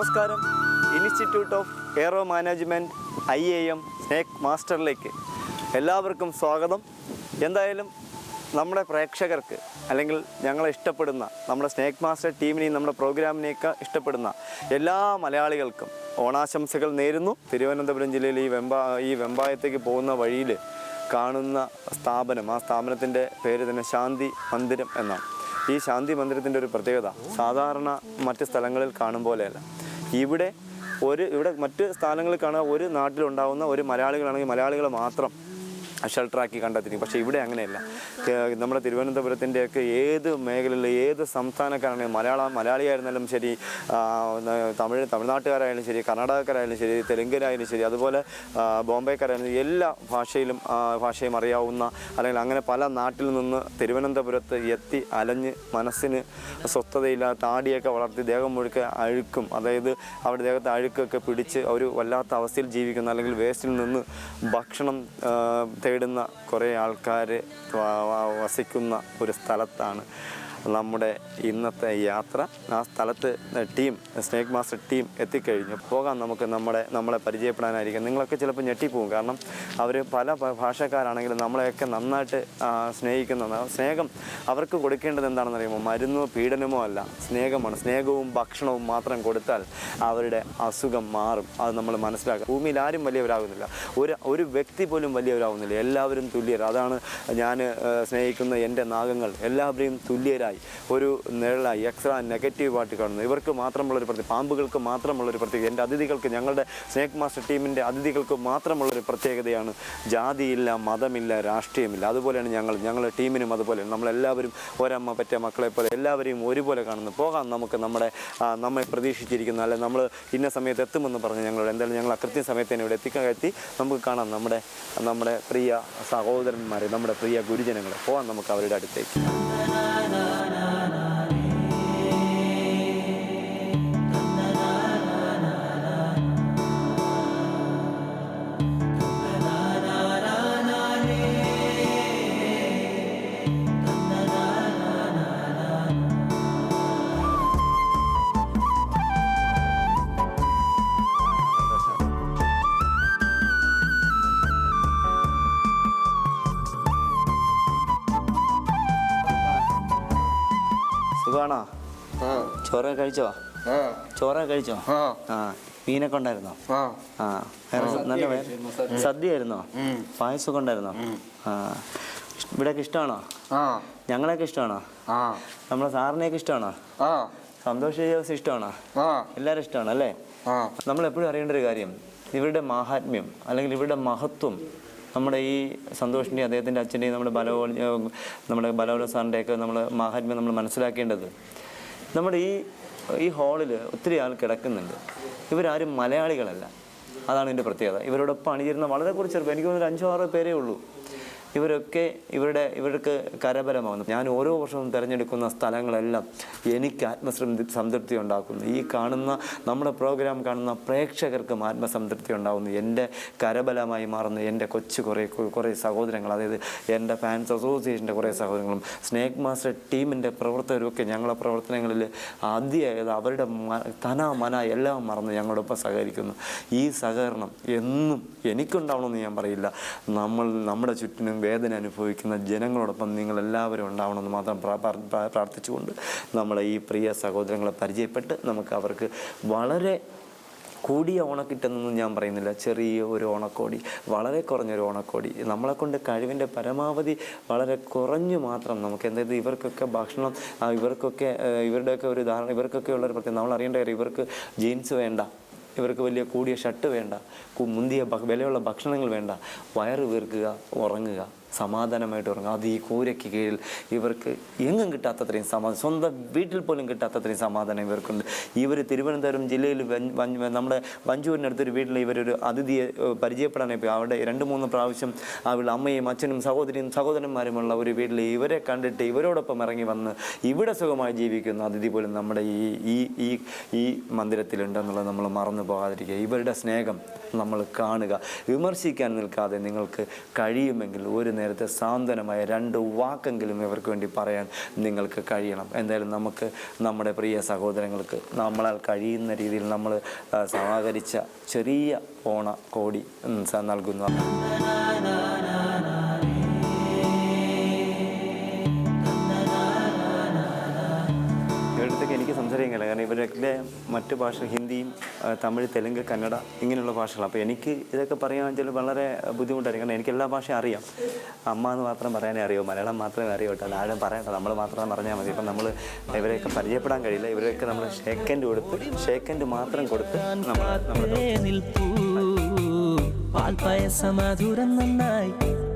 നമസ്കാരം. Institute of aero management I A M snake മാസ്റ്ററിലേക്ക് എല്ലാവർക്കും സ്വാഗതം. എന്തായാലും നമ്മുടെ പ്രേക്ഷകർക്ക് അല്ലെങ്കിൽ ഞങ്ങളെ ഇഷ്ടപ്പെടുന്ന നമ്മുടെ സ്നേക്ക് മാസ്റ്റർ ടീമിനെയും നമ്മുടെ പ്രോഗ്രാമിനെയൊക്കെ ഇഷ്ടപ്പെടുന്ന എല്ലാ മലയാളികൾക്കും ഓണാശംസകൾ നേരുന്നു. തിരുവനന്തപുരം ജില്ലയിൽ ഈ വെമ്പാ ഈ വെമ്പായത്തേക്ക് പോകുന്ന വഴിയിൽ കാണുന്ന സ്ഥാപനം ആ സ്ഥാപനത്തിന്റെ പേര് തന്നെ ശാന്തി മന്ദിരം എന്നാണ്. ഈ ശാന്തി മന്ദിരത്തിന്റെ ഒരു പ്രത്യേകത സാധാരണ മറ്റ് സ്ഥലങ്ങളിൽ കാണും പോലെയല്ല. ഇവിടെ ഒരു ഇവിടെ മറ്റ് സ്ഥലങ്ങളിൽ കാണുക ഒരു നാട്ടിലുണ്ടാവുന്ന ഒരു മലയാളികളാണെങ്കിൽ മലയാളികൾ മാത്രം. ഷെൽട്ടറാക്കി കണ്ടെത്തിയിരിക്കും. പക്ഷേ ഇവിടെ അങ്ങനെയല്ല. നമ്മുടെ തിരുവനന്തപുരത്തിന്റെയൊക്കെ ഏത് മേഖലയിൽ ഏത് സംസ്ഥാനക്കാരാണെങ്കിലും മലയാളം മലയാളിയായിരുന്നാലും ശരി തമിഴ് തമിഴ്നാട്ടുകാരായാലും ശരി കർണാടകക്കാരായാലും ശരി തെലുങ്കരായാലും ശരി അതുപോലെ ബോംബെക്കാരായാലും എല്ലാ ഭാഷയിലും ഭാഷയും അറിയാവുന്ന അല്ലെങ്കിൽ അങ്ങനെ പല നാട്ടിൽ നിന്ന് തിരുവനന്തപുരത്ത് എത്തി അലഞ്ഞ് മനസ്സിന് സ്വസ്ഥതയില്ലാത്ത താടിയൊക്കെ വളർത്തി ദേഹം മുഴുക്ക അഴുക്കും. അതായത് അവരുടെ ദേഹത്ത് അഴുക്കൊക്കെ പിടിച്ച് ഒരു വല്ലാത്ത അവസ്ഥയിൽ ജീവിക്കുന്ന അല്ലെങ്കിൽ വേസ്റ്റിൽ നിന്ന് ഭക്ഷണം ആ, നിന്ന് കുറേ ആൾക്കാർ വസിക്കുന്ന ഒരു സ്ഥലത്താണ്. നമ്മുടെ ഇന്നത്തെ യാത്ര ആ സ്ഥലത്ത് ടീം സ്നേക്ക് മാസ്റ്റർ ടീം എത്തിക്കഴിഞ്ഞു. പോകാം നമുക്ക് നമ്മുടെ നമ്മളെ പരിചയപ്പെടാനായിരിക്കും. നിങ്ങളൊക്കെ ചിലപ്പോൾ ഞെട്ടിപ്പോവും. കാരണം അവർ പല ഭാഷക്കാരാണെങ്കിലും നമ്മളെയൊക്കെ നന്നായിട്ട് ആ, സ്നേഹിക്കുന്ന സ്നേഹം അവർക്ക് കൊടുക്കേണ്ടത് എന്താണെന്ന് അറിയുമോ മരുന്നോ പീഡനമോ അല്ല. സ്നേഹമാണ്. സ്നേഹവും ഭക്ഷണവും മാത്രം കൊടുത്താൽ അവരുടെ അസുഖം മാറും. അത് നമ്മൾ മനസ്സിലാക്കുക ഭൂമിയിൽ ആരും വലിയവരാകുന്നില്ല. ഒരു ഒരു വ്യക്തി പോലും വലിയവരാകുന്നില്ല. എല്ലാവരും തുല്യർ. അതാണ് ഞാൻ സ്നേഹിക്കുന്ന എന്റെ നാഗങ്ങൾ. എല്ലാവരെയും തുല്യരായി. ഒരു നിഴലായി എക്സ്ട്രാ നെഗറ്റീവായിട്ട് കാണുന്നു. ഇവർക്ക് മാത്രമുള്ളൊരു പ്രത്യേക പാമ്പുകൾക്ക് മാത്രമുള്ളൊരു പ്രത്യേകത. എന്റെ അതിഥികൾക്ക് ഞങ്ങളുടെ സ്നേക് മാസ്റ്റർ ടീമിന്റെ അതിഥികൾക്ക് മാത്രമുള്ളൊരു പ്രത്യേകതയാണ് ജാതിയില്ല മതമില്ല രാഷ്ട്രീയമില്ല. അതുപോലെയാണ് ഞങ്ങൾ ഞങ്ങളുടെ ടീമിനും അതുപോലെ. നമ്മളെല്ലാവരും ഒരമ്മ പറ്റിയ മക്കളെ പോലെ എല്ലാവരെയും ഒരുപോലെ കാണുന്നു. പോകാം നമുക്ക് നമ്മുടെ നമ്മെ പ്രതീക്ഷിച്ചിരിക്കുന്ന അല്ലെ നമ്മൾ ഇന്ന സമയത്ത് എത്തുമെന്ന് പറഞ്ഞ് ഞങ്ങളോട് എന്തായാലും ഞങ്ങൾ അകൃത്യ കൃത്യ സമയത്ത് തന്നെ ഇവിടെ എത്തിക്കാൻ എത്തി നമുക്ക് കാണാം നമ്മുടെ നമ്മുടെ പ്രിയ സഹോദരന്മാരെ നമ്മുടെ പ്രിയ ഗുരുജനങ്ങളെ. പോകാം നമുക്ക് അവരുടെ അടുത്തേക്ക്. സുഖമാണോ ആ. ചോറൊക്കെ കഴിച്ചോ? ചോറൊക്കെ കഴിച്ചോ? ആ. മീനൊക്കെ ഉണ്ടായിരുന്നോ? ആ. നല്ല സദ്യ. ആയിരുന്നോ പായസമൊക്കെ ഉണ്ടായിരുന്നോ? ആ. ഇവിടെയൊക്കെ ഇഷ്ടമാണോ? ഞങ്ങളെയൊക്കെ ഇഷ്ടമാണോ? നമ്മളെ സാറിനെയൊക്കെ ഇഷ്ടമാണോ? സന്തോഷ ജോസ് ഇഷ്ടമാണോ? എല്ലാവരും ഇഷ്ടമാണ് അല്ലേ നമ്മൾ എപ്പോഴും അറിയേണ്ട ഒരു കാര്യം ഇവരുടെ മാഹാത്മ്യം അല്ലെങ്കിൽ ഇവരുടെ മഹത്വം നമ്മുടെ ഈ സന്തോഷിന്റെയും അദ്ദേഹത്തിന്റെ അച്ഛന്റെയും നമ്മുടെ ബലവോ നമ്മുടെ ബലവല സാറിന്റെയൊക്കെ നമ്മൾ മാഹാത്മ്യം നമ്മൾ മനസ്സിലാക്കേണ്ടത്. നമ്മുടെ ഈ ഈ ഹാളിൽ ഒത്തിരി ആൾ കിടക്കുന്നുണ്ട്. ഇവരാരും മലയാളികളല്ല. അതാണ് എന്റെ പ്രത്യേകത. ഇവരോടൊപ്പം അണിചേരുന്ന വളരെ കുറച്ച് ചെറുപ്പം എനിക്ക് തോന്നുന്നു ഒരു അഞ്ചോ ആറോ പേരേ ഉള്ളൂ. ഇവരൊക്കെ ഇവരുടെ ഇവർക്ക് കരബലമാകുന്നു. ഞാൻ ഓരോ വർഷവും തിരഞ്ഞെടുക്കുന്ന സ്ഥലങ്ങളെല്ലാം എനിക്ക് ആത്മസംതൃ സംതൃപ്തി ഉണ്ടാക്കുന്നു. ഈ കാണുന്ന നമ്മുടെ പ്രോഗ്രാം കാണുന്ന പ്രേക്ഷകർക്കും ആത്മസംതൃപ്തി ഉണ്ടാകുന്നു എന്റെ കരബലമായി മാറുന്ന എന്റെ കൊച്ചു കുറേ കുറേ സഹോദരങ്ങൾ അതായത് എന്റെ ഫാൻസ് അസോസിയേഷന്റെ കുറേ സഹോദരങ്ങളും സ്നേക്ക് മാസ്റ്റർ ടീമിന്റെ പ്രവർത്തകരുമൊക്കെ ഞങ്ങളുടെ പ്രവർത്തനങ്ങളിൽ ആദ്യമായത് അവരുടെ തന മന എല്ലാം മറന്ന് ഞങ്ങളോടൊപ്പം സഹകരിക്കുന്നു. ഈ സഹകരണം എന്നും എനിക്കുണ്ടാവണമെന്ന് ഞാൻ പറയില്ല. നമ്മൾ നമ്മുടെ ചുറ്റിനും വേദന അനുഭവിക്കുന്ന ജനങ്ങളോടൊപ്പം നിങ്ങൾ എല്ലാവരും ഉണ്ടാവണമെന്ന് മാത്രം പ്രാ- പ്രാ- പ്രാ- പ്രാർത്ഥിച്ചുകൊണ്ട് നമ്മളെ ഈ പ്രിയ സഹോദരങ്ങളെ പരിചയപ്പെട്ട് നമുക്ക് അവർക്ക് വളരെ കൂടിയ ഓണക്കിട്ടെന്നൊന്നും ഞാൻ പറയുന്നില്ല. ചെറിയ ഒരു ഓണക്കോടി വളരെ കുറഞ്ഞൊരു ഓണക്കോടി. നമ്മളെ കൊണ്ട് കഴിവിന്റെ പരമാവധി വളരെ കുറഞ്ഞു മാത്രം നമുക്ക് എന്തായത് ഇവർക്കൊക്കെ ഭക്ഷണം ഇവർക്കൊക്കെ ഇവരുടെയൊക്കെ ഒരു ധാരണ ഇവർക്കൊക്കെ ഉള്ളൊരു പ്രത്യേകം നമ്മൾ അറിയേണ്ട കാര്യം ഇവർക്ക് ജീൻസ് വേണ്ട. ഇവർക്ക് വലിയ കൂടിയ ഷർട്ട് വേണ്ട മുന്തിയ വിലയുള്ള ഭക്ഷണങ്ങൾ വേണ്ട. വയറ് വീർക്കുക ഉറങ്ങുക. സമാധാനമായിട്ട് ഉറങ്ങും അത് ഈ കൂരയ്ക്ക് കീഴിൽ ഇവർക്ക് എങ്ങും കിട്ടാത്തത്രയും സമാധാനം സ്വന്തം വീട്ടിൽ പോലും കിട്ടാത്തത്രയും സമാധാനം ഇവർക്കുണ്ട്. ഇവർ തിരുവനന്തപുരം ജില്ലയിൽ നമ്മുടെ വഞ്ചൂരിനടുത്തൊരു വീട്ടിൽ ഇവരൊരു അതിഥിയെ പരിചയപ്പെടാനായി പോയി. അവിടെ രണ്ട് മൂന്ന് പ്രാവശ്യം അവളുടെ അമ്മയും അച്ഛനും സഹോദരിയും സഹോദരന്മാരുമുള്ള ഒരു വീട്ടിൽ ഇവരെ കണ്ടിട്ട് ഇവരോടൊപ്പം ഇറങ്ങി വന്ന് ഇവിടെ സുഖമായി ജീവിക്കുന്ന അതിഥി പോലും നമ്മുടെ ഈ ഈ ഈ ഈ മന്ദിരത്തിലുണ്ടെന്നുള്ളത് നമ്മൾ മറന്നു പോകാതിരിക്കുക. ഇവരുടെ സ്നേഹം നമ്മൾ കാണുക. വിമർശിക്കാൻ നിൽക്കാതെ നിങ്ങൾക്ക് കഴിയുമെങ്കിൽ ഒരു നേരത്തെ സാന്ത്വനമായ രണ്ട് വാക്കെങ്കിലും ഇവർക്ക് വേണ്ടി പറയാൻ നിങ്ങൾക്ക് കഴിയണം. എന്തായാലും നമുക്ക് നമ്മുടെ പ്രിയ സഹോദരങ്ങൾക്ക് നമ്മളാൽ കഴിയുന്ന രീതിയിൽ നമ്മൾ സഹകരിച്ച ചെറിയ ഓണ കോടി നൽകുന്നു. കാരണം ഇവരൊക്കെ മറ്റു ഭാഷ ഹിന്ദിയും തമിഴ് തെലുങ്ക് കന്നഡ ഇങ്ങനെയുള്ള ഭാഷകൾ അപ്പോൾ എനിക്ക് ഇതൊക്കെ പറയാൻ വെച്ചാൽ വളരെ ബുദ്ധിമുട്ടായിരിക്കും. കാരണം എനിക്ക് എല്ലാ ഭാഷയും അറിയാം. അമ്മ എന്ന് മാത്രം പറയാനേ അറിയോ മലയാളം മാത്രമേ അറിയൂ കേട്ടോ. ആരും പറയണ്ട നമ്മൾ മാത്രം പറഞ്ഞാൽ മതി. ഇപ്പം നമ്മൾ ഇവരെയൊക്കെ പരിചയപ്പെടാൻ കഴിയില്ല. ഇവരെയൊക്കെ നമ്മൾ ഷേക്കൻഡ് കൊടുത്ത് ഷേക്കൻഡ് മാത്രം കൊടുത്ത് നമ്മൾ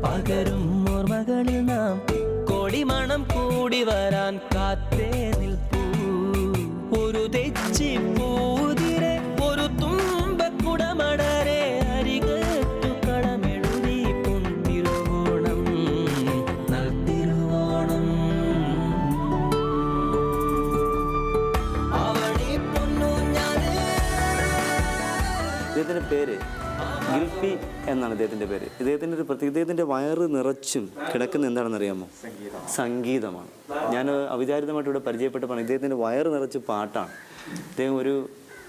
പകരും ഓർമ്മകളിൽ നാം കോടിമണം കൂടി വരാൻ കാത്തേ നിൽപ്പൂ. ഇദ്ദേഹത്തിന്റെ പേര് ഗിൽപി എന്നാണ് ഇദ്ദേഹത്തിന്റെ പേര്. ഇദ്ദേഹത്തിന്റെ ഒരു പ്രത്യേക ഇദ്ദേഹത്തിന്റെ വയറ് നിറച്ചും കിടക്കുന്ന എന്താണെന്ന് അറിയാമോ? സംഗീതമാണ്. ഞാൻ അവിചാരിതമായിട്ട് ഇവിടെ പരിചയപ്പെട്ടപ്പോൾ ഇദ്ദേഹത്തിന്റെ വയറ് നിറച്ച് പാട്ടാണ്. ഇദ്ദേഹം ഒരു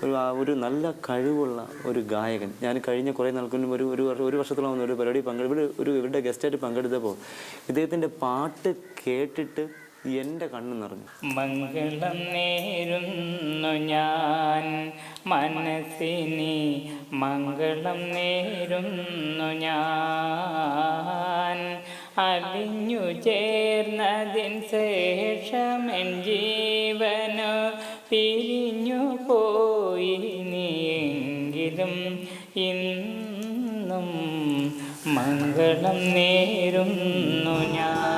ഒരു ഒരു നല്ല കഴിവുള്ള ഒരു ഗായകൻ. ഞാൻ കഴിഞ്ഞ കുറേ നാൾക്ക് ഒരു ഒരു ഒരു വർഷത്തോളം ഒരു പരിപാടി പങ്കെടു ഇവിടെ ഒരു ഇവരുടെ ഗസ്റ്റായിട്ട് പങ്കെടുത്തപ്പോൾ ഇദ്ദേഹത്തിന്റെ പാട്ട് കേട്ടിട്ട് എന്റെ കണ്ണു നിറഞ്ഞു. മംഗളം നേരുന്നു ഞാൻ. മനസ്സിനി മംഗളം നേരുന്നു ഞാൻ. അലിഞ്ഞു ചേർന്നതിൻ ശേഷമെൻ ജീവനു പിരിഞ്ഞു പോയി നീയെങ്കിലും ഇന്നും മംഗളം നേരുന്നു ഞാൻ.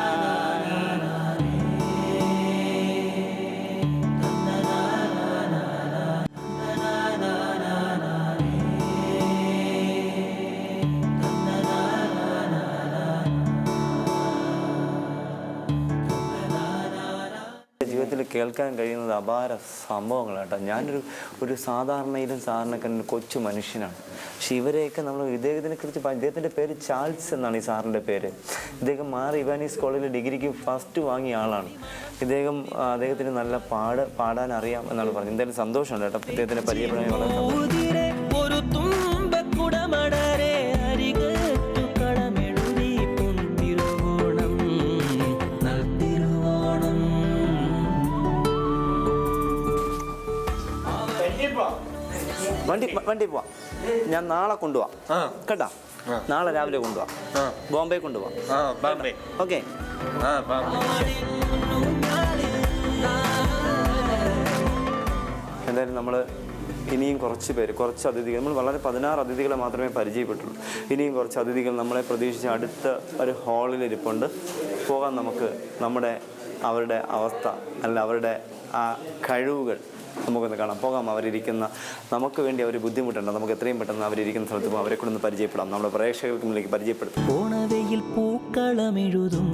കേൾക്കാൻ കഴിയുന്നത് അപാര സംഭവങ്ങളാണ് കേട്ടോ ഞാനൊരു ഒരു സാധാരണയിലും സാറിനൊക്കെ കൊച്ചു മനുഷ്യനാണ്. പക്ഷെ ഇവരെയൊക്കെ നമ്മൾ ഇദ്ദേഹത്തിനെ കുറിച്ച് ഇദ്ദേഹത്തിന്റെ പേര് ചാൾസ് എന്നാണ് ഈ സാറിന്റെ പേര്. ഇദ്ദേഹം മാർ ഇവാനീസ് കോളേജിൽ ഡിഗ്രിക്ക് ഫസ്റ്റ് വാങ്ങിയ ആളാണ്. ഇദ്ദേഹം അദ്ദേഹത്തിന് നല്ല പാട് പാടാൻ അറിയാം എന്നാണ് പറഞ്ഞത്. എന്തായാലും സന്തോഷമുണ്ട് കേട്ടോ ഇദ്ദേഹത്തിന്റെ പരിചയപ്പെടാൻ വണ്ടി വണ്ടി പോവാം. ഞാൻ നാളെ കൊണ്ടുപോവാം. കേട്ടാ? നാളെ രാവിലെ കൊണ്ടുപോവാം. ബോംബെ കൊണ്ടുപോവാം. ബോംബെ. ഓക്കെ. എന്തായാലും നമ്മൾ ഇനിയും കുറച്ച് പേര് കുറച്ച് അതിഥികൾ നമ്മൾ വളരെ പതിനാറ് അതിഥികളെ മാത്രമേ പരിചയപ്പെട്ടുള്ളൂ. ഇനിയും കുറച്ച് അതിഥികൾ നമ്മളെ പ്രതീക്ഷിച്ച് അടുത്ത ഒരു ഹാളിൽ ഇരിപ്പുണ്ട്. പോകാൻ നമുക്ക് നമ്മുടെ അവരുടെ അവസ്ഥ അല്ല അവരുടെ ആ കഴിവുകൾ നമുക്കൊന്ന് കാണാം. പോകാം. അവരിക്കുന്ന നമുക്ക് വേണ്ടി അവർ ബുദ്ധിമുട്ടുണ്ട്. നമുക്ക് എത്രയും പെട്ടെന്ന് അവരിക്കുന്ന സ്ഥലത്ത് അവരെ കൂടെ ഒന്ന് പരിചയപ്പെടാം. നമ്മുടെ പ്രേക്ഷകർക്ക് മുന്നിലേക്ക് പരിചയപ്പെടുത്തും ഓണവെയിൽ പൂക്കളമെഴുതും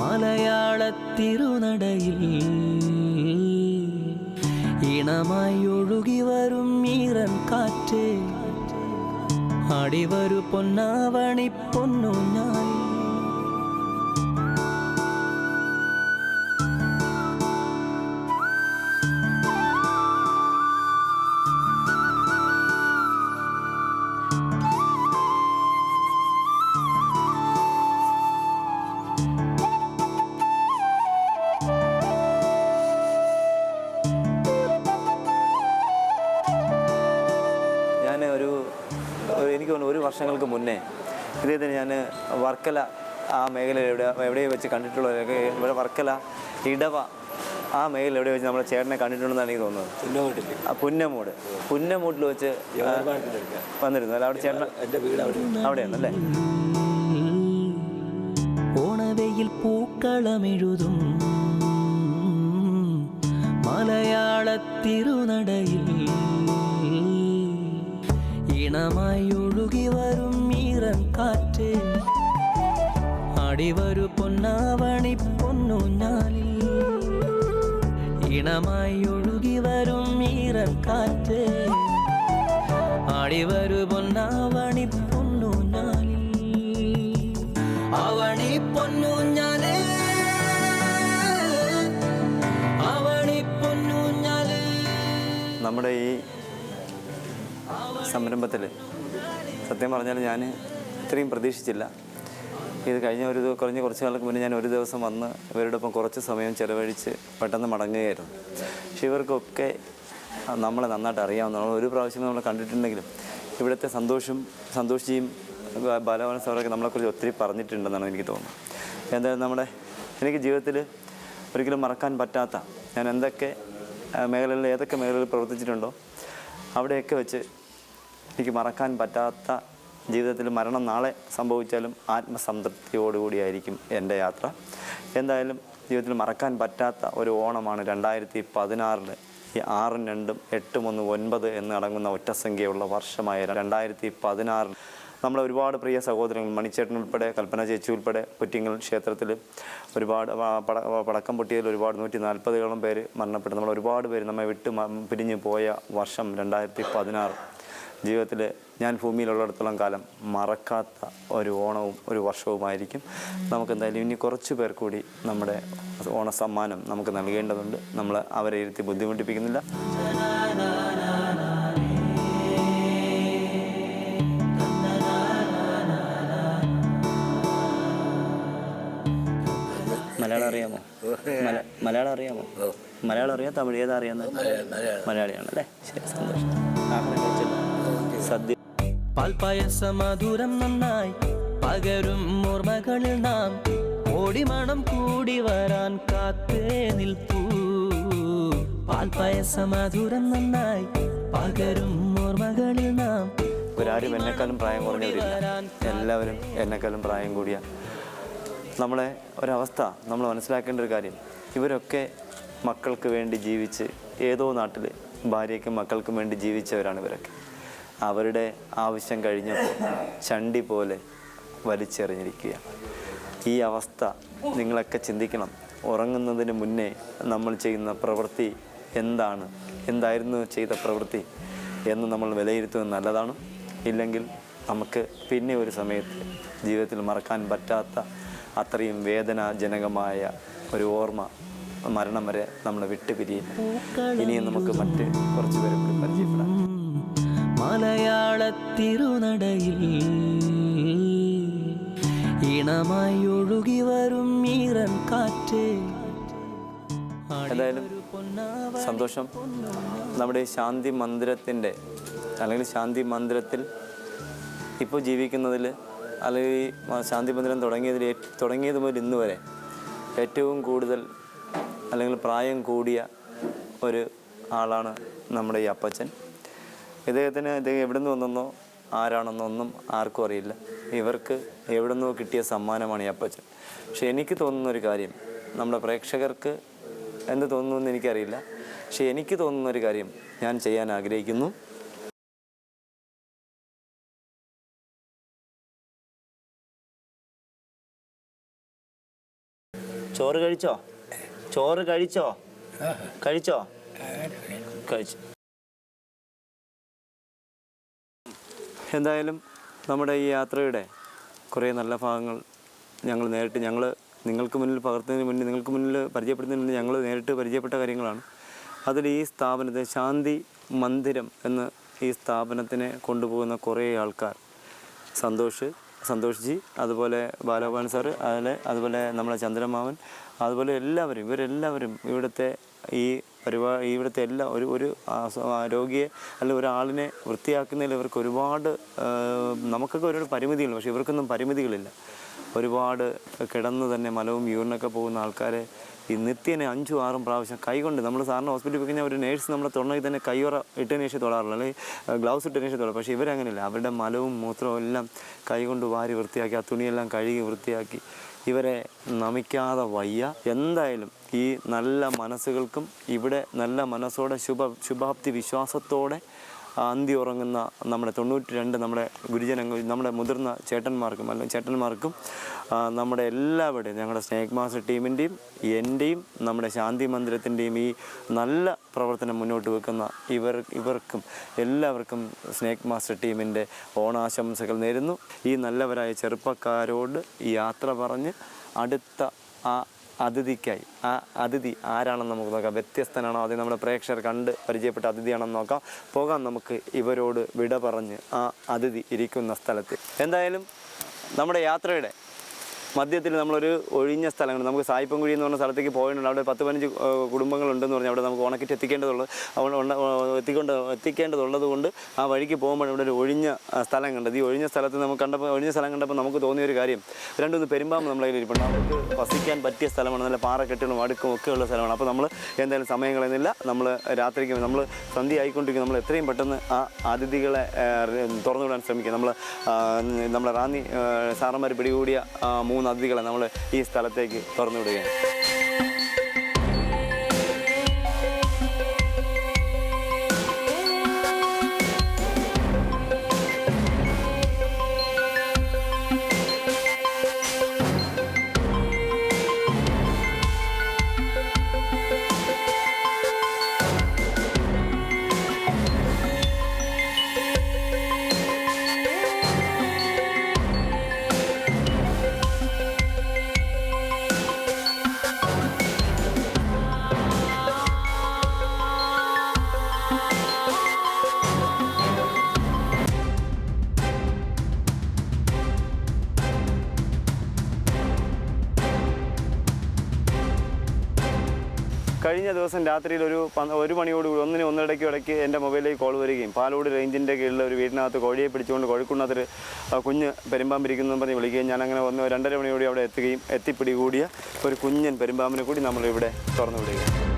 മലയാള തിരുനടയിൽ ഇണമായി ഒഴുകി വരും ഈറൻ കാറ്റ്. അടിവരു പൊന്നാവണി പൊന്നു ഞാൻ. വർഷങ്ങൾക്ക് മുന്നേ. ഇദ്ദേഹത്തിന് ഞാൻ വർക്കല ആ മേഖല എവിടെ എവിടെ വെച്ച് കണ്ടിട്ടുള്ളവരൊക്കെ ഇവിടെ വർക്കല ഇടവ ആ മേഖല എവിടെ വെച്ച് നമ്മുടെ ചേട്ടനെ കണ്ടിട്ടുണ്ടെന്നാണ് എനിക്ക് തോന്നുന്നത്. ആ പുന്നമൂട്. പുന്നമൂട്ടിൽ വെച്ച് വന്നിരുന്നു. അല്ല അവിടെ ചേട്ടൻ എന്റെ വീട് അവിടെ. അവിടെയാണല്ലേ? ഓണവെയിൽ പൂക്കളമെഴുതും. മലയാള തിരുനടയിൽ. ഇണമായി അടിവരു പൊന്നാവണി പൊന്നുഞ്ഞാലിൽ ഇണമായി ഒഴുകി വരും ഈറക്കാറ്റ് കാറ്റ്. ആടിവരു പൊന്നാവണി പൊന്നുഞ്ഞാലിൽ അവണി പൊന്നുഞ്ഞാലേ അവണി പൊന്നൂഞ്ഞാലേ നമ്മുടെ ഈ സംരംഭത്തിൽ സത്യം പറഞ്ഞാൽ ഞാൻ ഇത്രയും പ്രതീക്ഷിച്ചില്ല. ഇത് കഴിഞ്ഞ ഒരു കുറഞ്ഞ കുറച്ച് കാലങ്ങൾക്ക് മുന്നേ ഞാൻ ഒരു ദിവസം വന്ന് ഇവരോടൊപ്പം കുറച്ച് സമയം ചിലവഴിച്ച് പെട്ടെന്ന് മടങ്ങുകയായിരുന്നു. പക്ഷെ ഇവർക്കൊക്കെ നമ്മളെ നന്നായിട്ട് അറിയാവുന്ന ഒരു പ്രാവശ്യം നമ്മൾ കണ്ടിട്ടുണ്ടെങ്കിലും ഇവിടുത്തെ സന്തോഷം സന്തോഷിയും ബാലവാന സാറൊക്കെ നമ്മളെക്കുറിച്ച് ഒത്തിരി പറഞ്ഞിട്ടുണ്ടെന്നാണ് എനിക്ക് തോന്നുന്നത്. എന്തായാലും നമ്മുടെ എനിക്ക് ജീവിതത്തിൽ ഒരിക്കലും മറക്കാൻ പറ്റാത്ത ഞാൻ എന്തൊക്കെ മേഖലകളിൽ ഏതൊക്കെ മേഖലകളിൽ പ്രവർത്തിച്ചിട്ടുണ്ടോ അവിടെയൊക്കെ വെച്ച് എനിക്ക് മറക്കാൻ പറ്റാത്ത ജീവിതത്തിൽ മരണം നാളെ സംഭവിച്ചാലും ആത്മസംതൃപ്തിയോടുകൂടിയായിരിക്കും എന്റെ യാത്ര. എന്തായാലും ജീവിതത്തിൽ മറക്കാൻ പറ്റാത്ത ഒരു ഓണമാണ് രണ്ടായിരത്തി പതിനാറിൽ ഈ ആറും രണ്ടും എട്ടും ഒന്ന് ഒൻപത് എന്ന് അടങ്ങുന്ന ഒറ്റസംഖ്യയുള്ള വർഷമായ രണ്ടായിരത്തി പതിനാറിൽ നമ്മളെ ഒരുപാട് പ്രിയ സഹോദരങ്ങൾ മണിച്ചേട്ടൻ ഉൾപ്പെടെ കൽപ്പന ചേച്ചി ഉൾപ്പെടെ പുറ്റിങ്ങൽ ക്ഷേത്രത്തിൽ ഒരുപാട് പടക്കം പൊട്ടിയതിൽ ഒരുപാട് നൂറ്റി നാൽപ്പതോളം പേര് മരണപ്പെട്ടു. നമ്മൾ ഒരുപാട് പേര് നമ്മെ വിട്ട് പിരിഞ്ഞു പോയ വർഷം രണ്ടായിരത്തി പതിനാറ് ജീവിതത്തിൽ ഞാൻ ഭൂമിയിലുള്ളിടത്തോളം കാലം മറക്കാത്ത ഒരു ഓണവും ഒരു വർഷവുമായിരിക്കും. നമുക്ക് എന്തായാലും ഇനി കുറച്ച് പേർ കൂടി നമ്മുടെ ഓണ സമ്മാനം നമുക്ക് നൽകേണ്ടതുണ്ട്. നമ്മൾ അവരെ ഇരുത്തി ബുദ്ധിമുട്ടിപ്പിക്കുന്നില്ല. മലയാളം അറിയാമോ? മല- മലയാളം അറിയാമോ? മലയാളം അറിയാം തമിഴ് ഏതാ അറിയാവുന്നത്? മലയാളിയാണ് അല്ലേ ശരി സന്തോഷം. സദ്യ. പാൽപായസ മധുരം നന്നായി. പകരും ഓർമ്മകളിൽ നാം ഓടിമണം കൂടി വരാൻ കാത്തേ നിൽപ്പൂ. പാൽപായസ മധുരം നന്നായി. പകരും ഓർമ്മകളിൽ നാം ഇവരാരും എന്നെക്കാളും പ്രായം കുറഞ്ഞവരില്ല. എല്ലാവരും എന്നെക്കാളും പ്രായം കൂടിയ നമ്മളെ ഒരവസ്ഥ നമ്മൾ മനസ്സിലാക്കേണ്ട ഒരു കാര്യം. ഇവരൊക്കെ മക്കൾക്ക് വേണ്ടി ജീവിച്ച് ഏതോ നാട്ടിൽ ഭാര്യയ്ക്കും മക്കൾക്കും വേണ്ടി ജീവിച്ചവരാണ് ഇവരൊക്കെ. അവരുടെ ആവശ്യം കഴിഞ്ഞപ്പോൾ ചണ്ടി പോലെ വലിച്ചെറിഞ്ഞിരിക്കുക ഈ അവസ്ഥ നിങ്ങളൊക്കെ ചിന്തിക്കണം. ഉറങ്ങുന്നതിന് മുന്നേ നമ്മൾ ചെയ്യുന്ന പ്രവൃത്തി എന്താണ്? എന്തായിരുന്നു ചെയ്ത പ്രവൃത്തി എന്ന് നമ്മൾ വിലയിരുത്തുന്നത് നല്ലതാണ്. ഇല്ലെങ്കിൽ നമുക്ക് പിന്നെ ഒരു സമയത്ത് ജീവിതത്തിൽ മറക്കാൻ പറ്റാത്ത അത്രയും വേദനാജനകമായ ഒരു ഓർമ്മ മരണം വരെ നമ്മളെ വിട്ടുപിരിയും ഇനിയും നമുക്ക് മറ്റ് കുറച്ച് പേരെ കൂടി പരിചയപ്പെടാം. മലയാളത്തിരുനടയിൽ ഇണമായി ഒഴുകി വരും ഈറൻ കാറ്റ്. എന്തായാലും സന്തോഷം. നമ്മുടെ ശാന്തി മന്ദിരത്തിന്റെ അല്ലെങ്കിൽ ശാന്തി മന്ദിരത്തിൽ ഇപ്പോൾ ജീവിക്കുന്നതിൽ അല്ലെങ്കിൽ ശാന്തി മന്ദിരം തുടങ്ങിയതിൽ തുടങ്ങിയത് മുതൽ ഇന്ന് വരെ ഏറ്റവും കൂടുതൽ അല്ലെങ്കിൽ പ്രായം കൂടിയ ഒരു ആളാണ് നമ്മുടെ ഈ അപ്പച്ചൻ. ഇദ്ദേഹത്തിന് ഇദ്ദേഹം എവിടെ നിന്ന് വന്നെന്നോ ആരാണെന്നൊന്നും ആർക്കും അറിയില്ല. ഇവർക്ക് എവിടെ നിന്നോ കിട്ടിയ സമ്മാനമാണ് ഈ അപ്പച്ചൻ. പക്ഷെ എനിക്ക് തോന്നുന്ന ഒരു കാര്യം നമ്മുടെ പ്രേക്ഷകർക്ക് എന്ത് തോന്നുന്നു എനിക്കറിയില്ല. പക്ഷെ എനിക്ക് തോന്നുന്ന ഒരു കാര്യം ഞാൻ ചെയ്യാൻ ആഗ്രഹിക്കുന്നു. ചോറ് കഴിച്ചോ? ചോറ് കഴിച്ചോ? കഴിച്ചോ? കഴിച്ചു. എന്തായാലും നമ്മുടെ ഈ യാത്രയുടെ കുറേ നല്ല ഭാഗങ്ങൾ ഞങ്ങൾ നേരിട്ട് ഞങ്ങൾ നിങ്ങൾക്ക് മുന്നിൽ പകർത്തുന്നതിന് മുന്നേ നിങ്ങൾക്ക് മുന്നിൽ പരിചയപ്പെടുത്തുന്നതിന് മുന്നേ ഞങ്ങൾ നേരിട്ട് പരിചയപ്പെട്ട കാര്യങ്ങളാണ്. അതിൽ ഈ സ്ഥാപനത്തെ ശാന്തി മന്ദിരം എന്ന് ഈ സ്ഥാപനത്തിനെ കൊണ്ടുപോകുന്ന കുറേ ആൾക്കാർ. സന്തോഷ് സന്തോഷ് ജി അതുപോലെ ബാലഭവൻ സാറ് അതുപോലെ അതുപോലെ നമ്മളെ ചന്ദ്രമാവൻ അതുപോലെ എല്ലാവരും ഇവരെല്ലാവരും ഇവിടുത്തെ ഈ പരിപാ ഇവിടുത്തെ എല്ലാ ഒരു ഒരു രോഗിയെ അല്ലെങ്കിൽ ഒരാളിനെ വൃത്തിയാക്കുന്നതിൽ ഇവർക്ക് ഒരുപാട് നമുക്കൊക്കെ ഒരുപാട് പരിമിതികളുണ്ട് പക്ഷേ ഇവർക്കൊന്നും പരിമിതികളില്ല. ഒരുപാട് കിടന്ന് തന്നെ മലവും യൂറിനൊക്കെ പോകുന്ന ആൾക്കാരെ ഈ നിത്യേനെ അഞ്ചും ആറും പ്രാവശ്യം കൈകൊണ്ട് നമ്മൾ സാറിന് ഹോസ്പിറ്റലിൽ പോയി കഴിഞ്ഞാൽ ഒരു നേഴ്സ് നമ്മളെ തൊണ്ണയിൽ തന്നെ കൈയുറ ഇട്ടതിന് ശേഷം തൊടാറുള്ളൂ അല്ലെങ്കിൽ ഗ്ലൗസ് ഇട്ടതിന് ശേഷം തൊടാം പക്ഷേ ഇവരങ്ങനെയല്ല അവരുടെ മലവും മൂത്രവും എല്ലാം കൈകൊണ്ട് വാരി വൃത്തിയാക്കി ആ തുണിയെല്ലാം കഴുകി വൃത്തിയാക്കി ഇവരെ നമിക്കാതെ വയ്യ. എന്തായാലും ഈ നല്ല മനസ്സുകൾക്കും ഇവിടെ നല്ല മനസ്സോടെ ശുഭ ശുഭാപ്തി വിശ്വാസത്തോടെ ഉറങ്ങുന്ന നമ്മുടെ തൊണ്ണൂറ്റി രണ്ട് നമ്മുടെ ഗുരുജനങ്ങൾ നമ്മുടെ മുതിർന്ന ചേട്ടന്മാർക്കും അല്ലെങ്കിൽ ചേട്ടന്മാർക്കും നമ്മുടെ എല്ലാവരുടെയും ഞങ്ങളുടെ സ്നേക് മാസ്റ്റർ ടീമിന്റെയും എന്റെയും നമ്മുടെ ശാന്തി മന്ദിരത്തിന്റെയും ഈ നല്ല പ്രവർത്തനം മുന്നോട്ട് വെക്കുന്ന ഇവർ ഇവർക്കും എല്ലാവർക്കും സ്നേക് മാസ്റ്റർ ടീമിന്റെ ഓണാശംസകൾ നേരുന്നു. ഈ നല്ലവരായ ചെറുപ്പക്കാരോട് യാത്ര പറഞ്ഞ് അടുത്ത ആ അതിഥിക്കായി. ആ അതിഥി ആരാണെന്ന് നമുക്ക് നോക്കാം. വ്യത്യസ്തനാണോ? അത് നമ്മുടെ പ്രേക്ഷകർ കണ്ട് പരിചയപ്പെട്ട അതിഥിയാണെന്ന് നോക്കാം. പോകാം നമുക്ക് ഇവരോട് വിട പറഞ്ഞ് ആ അതിഥി ഇരിക്കുന്ന സ്ഥലത്ത്. എന്തായാലും നമ്മുടെ യാത്രയുടെ മധ്യത്തിൽ നമ്മളൊരു ഒഴിഞ്ഞ സ്ഥലങ്ങൾ നമുക്ക് സായിപ്പൻകുഴി എന്ന് പറഞ്ഞ സ്ഥലത്തേക്ക് പോയിട്ടുണ്ട്. അവിടെ പത്ത് പതിനഞ്ച് കുടുംബങ്ങളുണ്ടെന്ന് പറഞ്ഞാൽ അവിടെ നമുക്ക് ഉണക്കിട്ട് എത്തിക്കേണ്ടതുള്ളത് അവിടെ എത്തിക്കൊണ്ട് എത്തിക്കേണ്ടതുള്ളത് കൊണ്ട് ആ വഴിക്ക് പോകുമ്പോൾ ഇവിടെ ഒരു ഒഴിഞ്ഞ സ്ഥലം കണ്ടത്. ഈ ഒഴിഞ്ഞ സ്ഥലത്ത് നമുക്ക് കണ്ടപ്പോൾ ഒഴിഞ്ഞ സ്ഥലം കണ്ടപ്പോൾ നമുക്ക് തോന്നിയ ഒരു കാര്യം. രണ്ടൊന്ന് പെരുമ്പാമ്പ് നമ്മളെ കയ്യിൽ ഇരിപ്പുണ്ട് അവർക്ക് വസിക്കാൻ പറ്റിയ സ്ഥലമാണ്. നല്ല പാറക്കെട്ടുകളും അടുക്കും ഒക്കെ ഉള്ള സ്ഥലമാണ്. അപ്പോൾ നമ്മൾ എന്തായാലും സമയം കളയുന്നില്ല. നമ്മൾ രാത്രിക്ക് നമ്മൾ സന്ധ്യ ആയിക്കൊണ്ടിരിക്കും നമ്മൾ എത്രയും പെട്ടെന്ന് ആ അതിഥികളെ തുറന്നുവിടാൻ ശ്രമിക്കുക. നമ്മൾ നമ്മളെ റാന്നി സാറന്മാർ പിടികൂടിയ ആ, മൂന്ന് അതിഥികളെ നമ്മൾ ഈ സ്ഥലത്തേക്ക് തുറന്നു വിടുകയാണ്. കഴിഞ്ഞ ദിവസം രാത്രിയിൽ ഒരു ഒരു മണിയോടുകൂടി ഒന്നിന് ഒന്നിടയ്ക്ക് ഇടയ്ക്ക് എന്റെ മൊബൈലിലേക്ക് കോൾ വരികയും പാലോട് റേഞ്ചിന്റെ കീഴിൽ ഒരു വീടിനകത്ത് കോഴിയെ പിടിച്ചുകൊണ്ട് കോഴിക്കുണ്ണത്തൊരു ആ, കുഞ്ഞ് പെരുമ്പാമ്പിരിക്കുന്നു പറഞ്ഞ് വിളിക്കുകയും ഞാൻ അങ്ങനെ ഒന്ന് രണ്ടര മണിയോടെ അവിടെ എത്തുകയും എത്തിപ്പിടികൂടിയ ഒരു കുഞ്ഞൻ പെരുമ്പാമ്പിനെ കൂടി നമ്മളിവിടെ തുറന്നു വിടുകയാണ്.